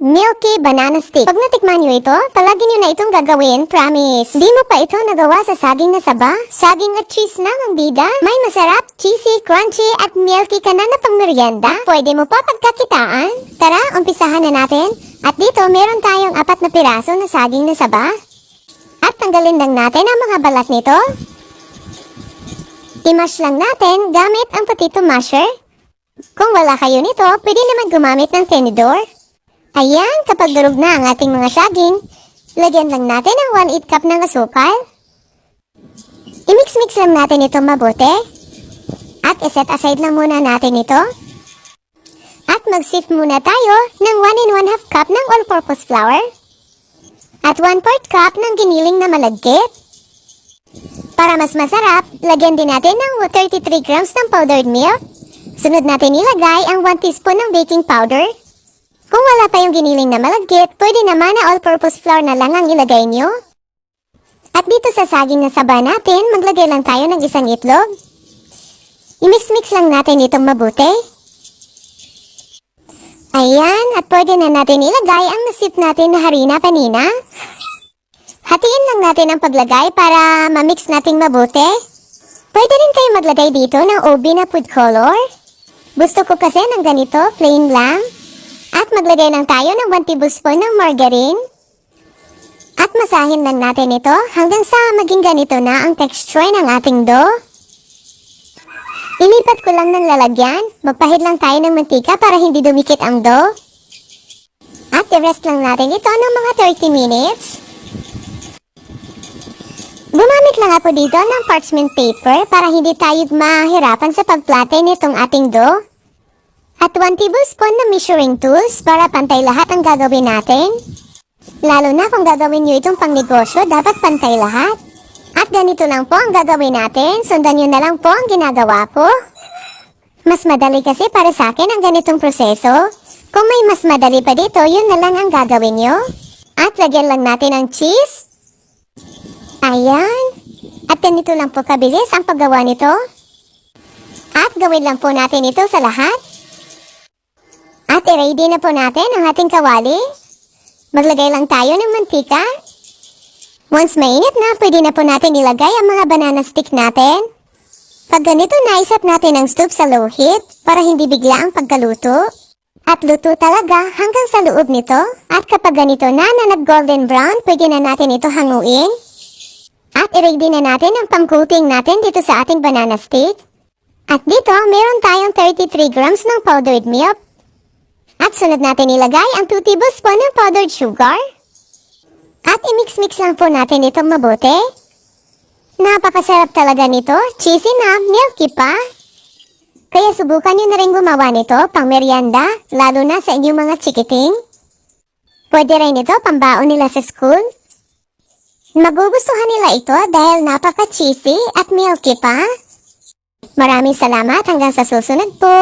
milky banana stick. Pag natikman nyo ito, palagi nyo na itong gagawin, promise. Di mo pa ito nagawa sa saging na saba? Saging at cheese lang ang bida? May masarap, cheesy, crunchy at milky ka na na pang merienda? Pwede mo pa pagkakitaan? Tara, umpisahan na natin. At dito, meron tayong apat na piraso na saging na saba. At tanggalin lang natin ang mga balat nito. I-mash lang natin gamit ang potato masher. Kung wala kayo nito, pwede naman gumamit ng tenedor. Ayan, kapag durog na ang ating mga saging, lagyan lang natin ang 1 8 cup ng asukal. I-mix-mix lang natin ito mabuti. At iset aside lang muna natin ito. At mag-sift muna tayo ng 1 and 1 half cup ng all-purpose flour. At 1 4 cup ng giniling na malagkit. Para mas masarap, lagyan din natin ng 33 grams ng powdered milk. Sunod natin ilagay ang 1 teaspoon ng baking powder. Kung wala pa yung giniling na malagkit, pwede naman na all-purpose flour na lang ang ilagay nyo. At dito sa saging na saba natin, maglagay lang tayo ng isang itlog. I-mix-mix lang natin itong mabuti. Ayan, at pwede na natin ilagay ang nasip natin na harina kanina. Hatiin lang natin ang paglagay para ma-mix nating mabuti. Pwede rin kayo maglagay dito ng OB na food color. Gusto ko kasi ng ganito, plain lang. At maglagay lang tayo ng 1 tablespoon ng margarine. At masahin lang natin ito hanggang sa maging ganito na ang texture ng ating dough. Ilipat ko lang ng lalagyan. Magpahid lang tayo ng mantika para hindi dumikit ang dough. At i-rest lang natin ito ng mga 30 minutes. Gumamit lang ako dito ng parchment paper para hindi tayo mahirapan sa pagplate nitong ating dough. At 1 tablespoon na measuring tools para pantay lahat ang gagawin natin. Lalo na kung gagawin nyo itong pangnegosyo, dapat pantay lahat. At ganito lang po ang gagawin natin. Sundan nyo na lang po ang ginagawa ko. Mas madali kasi para sa akin ang ganitong proseso. Kung may mas madali pa dito, yun na lang ang gagawin nyo. At lagyan lang natin ng cheese. Ayan. At ganito lang po kabilis ang paggawa nito. At gawin lang po natin ito sa lahat. At i-ready na po natin ang ating kawali. Maglagay lang tayo ng mantika. Once mainit na, pwede na po natin ilagay ang mga banana stick natin. Pag ganito, naisap natin ang stove sa low heat para hindi bigla ang pagkaluto. At luto talaga hanggang sa loob nito. At kapag ganito na na nag-golden brown, pwede na natin ito hanguin. At i-ready na natin ang pang-coating natin dito sa ating banana stick. At dito, meron tayong 33 grams ng powdered milk. At sunod natin ilagay ang 2 tablespoon ng powdered sugar. At i-mix-mix lang po natin itong mabuti. Napakasarap talaga nito, cheesy na, milky pa. Kaya subukan nyo na rin gumawa nito pang merienda, lalo na sa inyong mga chikiting. Pwede rin ito pambaon nila sa school. Magugustuhan nila ito dahil napaka-cheesy at milky pa. Maraming salamat hanggang sa susunod po.